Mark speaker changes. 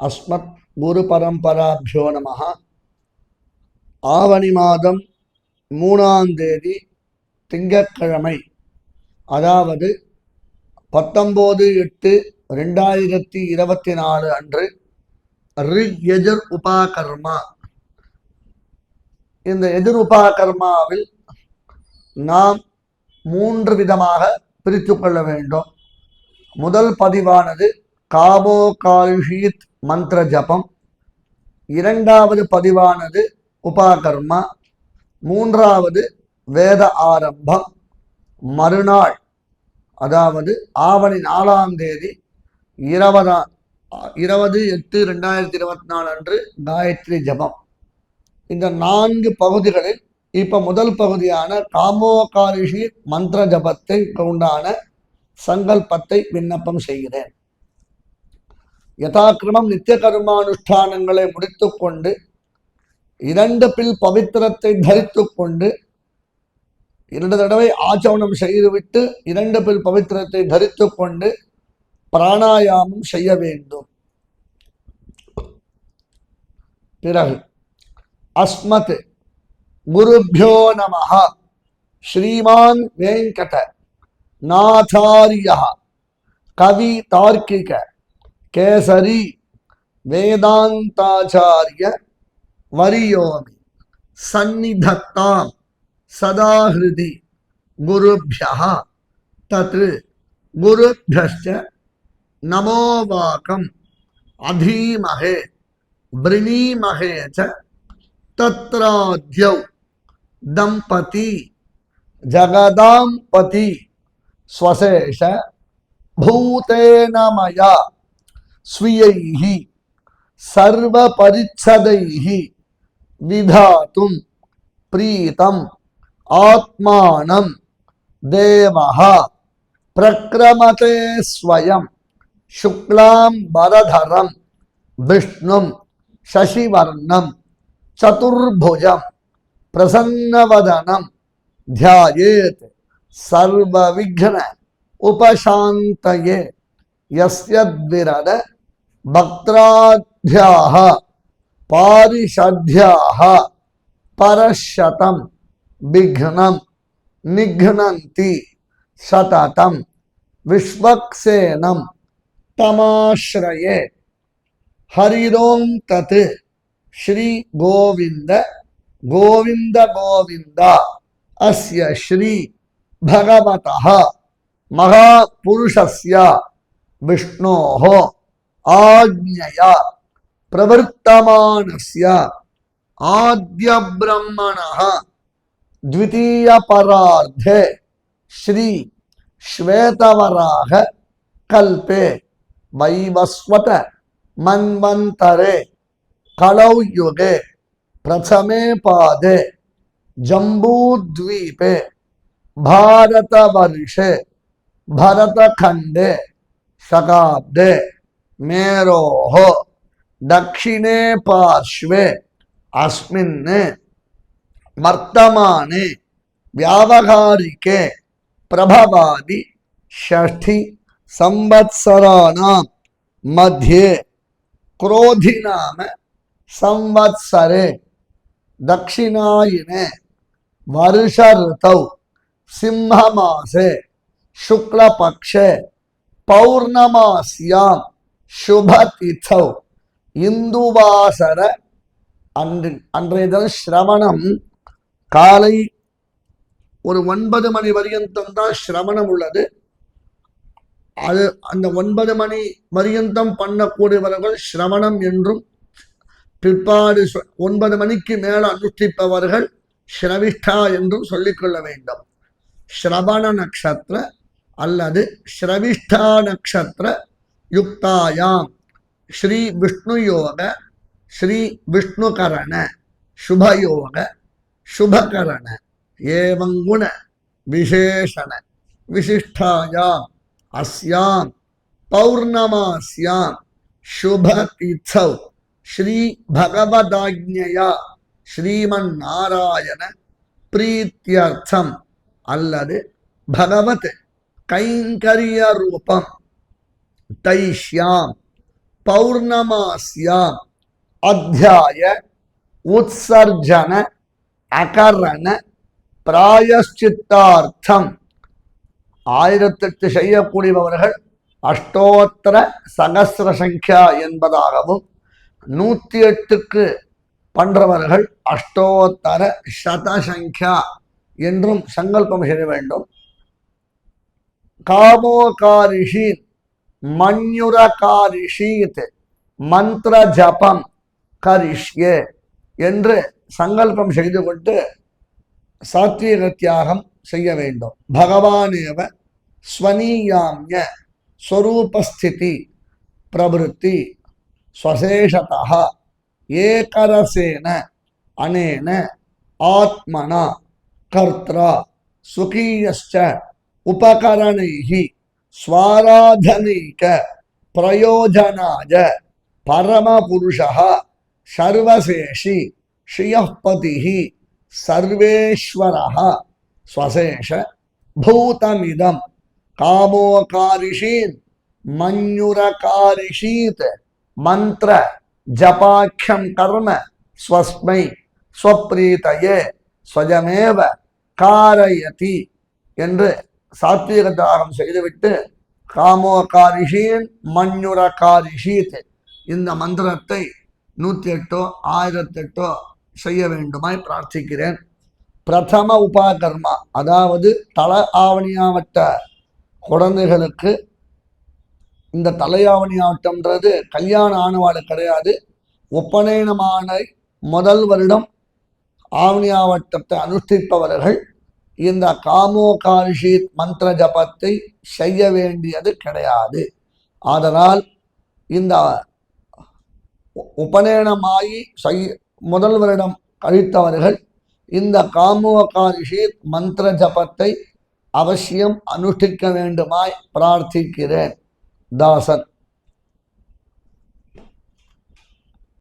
Speaker 1: அஸ்மத் குரு பரம்பராபியோ நம ஆவணி மாதம் மூணாம் தேதி திங்கட்கிழமை அதாவது பத்தொம்போது எட்டு ரெண்டாயிரத்தி இருபத்தி நாலு அன்று ரிக் எதிர் உபாகர்மா. இந்த எதிர் உபாகர்மாவில் நாம் மூன்று விதமாக பிரித்து கொள்ள வேண்டும். முதல் பதிவானது காபோ கால்ஷீத் மந்திர ஜபம். இரண்டாவது பதிவானது உபாகர்மா. மூன்றாவது வேத ஆரம்பம். மறுநாள் அதாவது ஆவணி நாலாம் தேதி இருபதாம் இருபது எட்டு ரெண்டாயிரத்தி இருபத்தி நாலு அன்று காயத்ரி ஜபம். இந்த நான்கு பகுதிகளில் இப்போ முதல் பகுதியான காமோகாரிஷி மந்திர ஜபத்தை உண்டான சங்கல்பத்தை விண்ணப்பம் செய்கிறேன். யதாக்கிரமம் நித்திய கர்மானுஷ்டானங்களை முடித்துக்கொண்டு இரண்டு பில் பவித்திரத்தை தரித்து கொண்டு இரண்டு தடவை ஆச்சவணம் செய்துவிட்டு இரண்டு பில் பவித்திரத்தை தரித்து கொண்டு பிராணாயாமம் செய்ய வேண்டும் பிறகு அஸ்மத் குருபியோ நமஹ ஸ்ரீமான் வேங்கட நாச்சாரிய கவி தார்க்கிக केसरी वेदांताचार्य वरियोमि सन्निधत्ता सदा हृदि गुरुभ्य तत्र गुरुभ्य नमो वाकम् अधीमहे वृणीमहे च तत्राद्यौ दम्पती जगदाम्पति स्वशेष भूतेन मया ஸ்வீயை சர்வ பரிச்சதை விதாத்தும் பிரீதம் ஆத்மானம் தேவஹ பிரக்ரமதே ஸ்வயம் शुक्लां वरधरं विष्णुं शशिवर्णं चतुर्भुजं प्रसन्नवदनं ध्यायेत् सर्वविघ्न उपशान्तये यस्य विरद भक्त्राध्याः पारिषद्याः परशतं विघ्नं निघ्नन्ति सततं विश्वक्सेनं तमाश्रये। हरिरों श्री गोविंद गोविंद गोविंद अस्य श्री भगवतः, महापुरुषस्य विष्णोः। आज्ञया प्रवर्तमानस्य आद्यब्रह्मणः द्वितीयपरार्धे श्री श्वेतवराह कल्पे वैवस्वत मन्वन्तरे कलौ युगे प्रथमे पादे जम्बूद्वीपे भारतवर्षे भरतखण्डे शकाब्दे मेरोः दक्षिणे पार्श्वे अस्मिन् वर्तमाने व्यावहारिके प्रभवादि षष्ठी संवत्सराणां मध्ये क्रोधि नाम संवत्सरे दक्षिणायने वर्ष ऋतौ सिंहमासे शुक्लपक्षे पौर्णमास्यां சுபதிதௌ இந்துவாசர அன்று அன்றைய தினம் சிரவணம் காலை ஒரு ஒன்பது மணி பரியந்தம் தான் சிரவணம் உள்ளது. அது அந்த ஒன்பது மணி பரியந்தம் பண்ணக்கூடியவர்கள் சிரவணம் என்றும் பிற்பாடு ஒன்பது மணிக்கு மேல அனுஷ்டிப்பவர்கள் ஸ்ரவிஷ்டா என்றும் சொல்லிக்கொள்ள வேண்டும். ஸ்ரவண நட்சத்திர அல்லது ஸ்ரவிஷ்டா நட்சத்திர யுக்தாயாம். ஸ்ரீ விஷ்ணு யோக ஸ்ரீ விஷ்ணுகரண சுபயோக சுபகரண ஏவங்குண விசேஷண விசிஷ்டாயாம் அஸ்யாம் பௌர்ணமாஸ்யாம் சுப தீர்த்தவ் ஸ்ரீ பகவதாஜ்யா ஸ்ரீமன் நாராயண பிரீத்தியர்த்தம் அல்லது பகவத் கைங்கரிய ரூபம். தைஷ்யாம் பௌர்ணமாஸ்யாம் அத்தியாய உத்சர்ஜன அகரண பிராயஷ்சித்தார்த்தம் ஆயிரத்தெட்டு செய்யக்கூடியவர்கள் அஷ்டோத்தர சகசிர சங்கியா என்பதாகவும் நூத்தி எட்டுக்கு பண்றவர்கள் அஷ்டோத்தர சதசங்கியா என்றும் சங்கல்பம் செய்ய வேண்டும். காமோகாரிஷின் மண்யுரகாரிஷீத் மந்திர ஜபம் கரிஷ்யே என்று சங்கல்பம் செய்து கொண்டு சாத்வீக தியாகம் செய்ய வேண்டும். பகவானேவ ஸ்வனீயாமிய ஸ்வரூபஸ்திதி பிரபுத்தி ஸ்வசேஷதா ஏகரசேன அனேன ஆத்மனா கர்த்தா சுகீயஸ்ச உபகரணைகி ஸ்வாராதனீக பிரயோஜனாஜ பரமபுருஷா சர்வசேஷி ஸ்ரியப்பதிஹி சர்வேஸ்வரா ஸ்வசேஷ பூதமிதம் காமோகாரிஷீன் மஞ்சுரகாரிஷீத் மந்திர ஜபாக்கியம் கர்ம ஸ்வஸ்மை ஸ்வப்ரீதையே ஸ்வஜமேவ காரயதி என்று சாத்வீக தாகம் செய்துவிட்டு காமோகாரிஷீன் மண்யுரகாரிஷீத் இந்த மந்திரத்தை நூற்றி எட்டோ ஆயிரத்தெட்டோ செய்ய வேண்டுமாய் பிரார்த்திக்கிறேன். பிரதம உபாகர்மா அதாவது தல ஆவணியாவட்ட குழந்தைகளுக்கு இந்த தலையாவணி ஆட்டம்ன்றது கல்யாணம் ஆனவாடு கிடையாது. ஒப்பனேனமான முதல் வருடம் ஆவணியாவட்டத்தை அனுஷ்டிப்பவர்கள் இந்த காமோகாரிஷித் மந்திர ஜபத்தை செய்ய வேண்டியது கிடையாது. அதனால் இந்த உபநயனமாகி செய் முதல் வருடம் கழித்தவர்கள் இந்த காமோகாரிஷித் மந்திர ஜபத்தை அவசியம் அனுஷ்டிக்க வேண்டுமாய் பிரார்த்திக்கிறேன். தாசன்.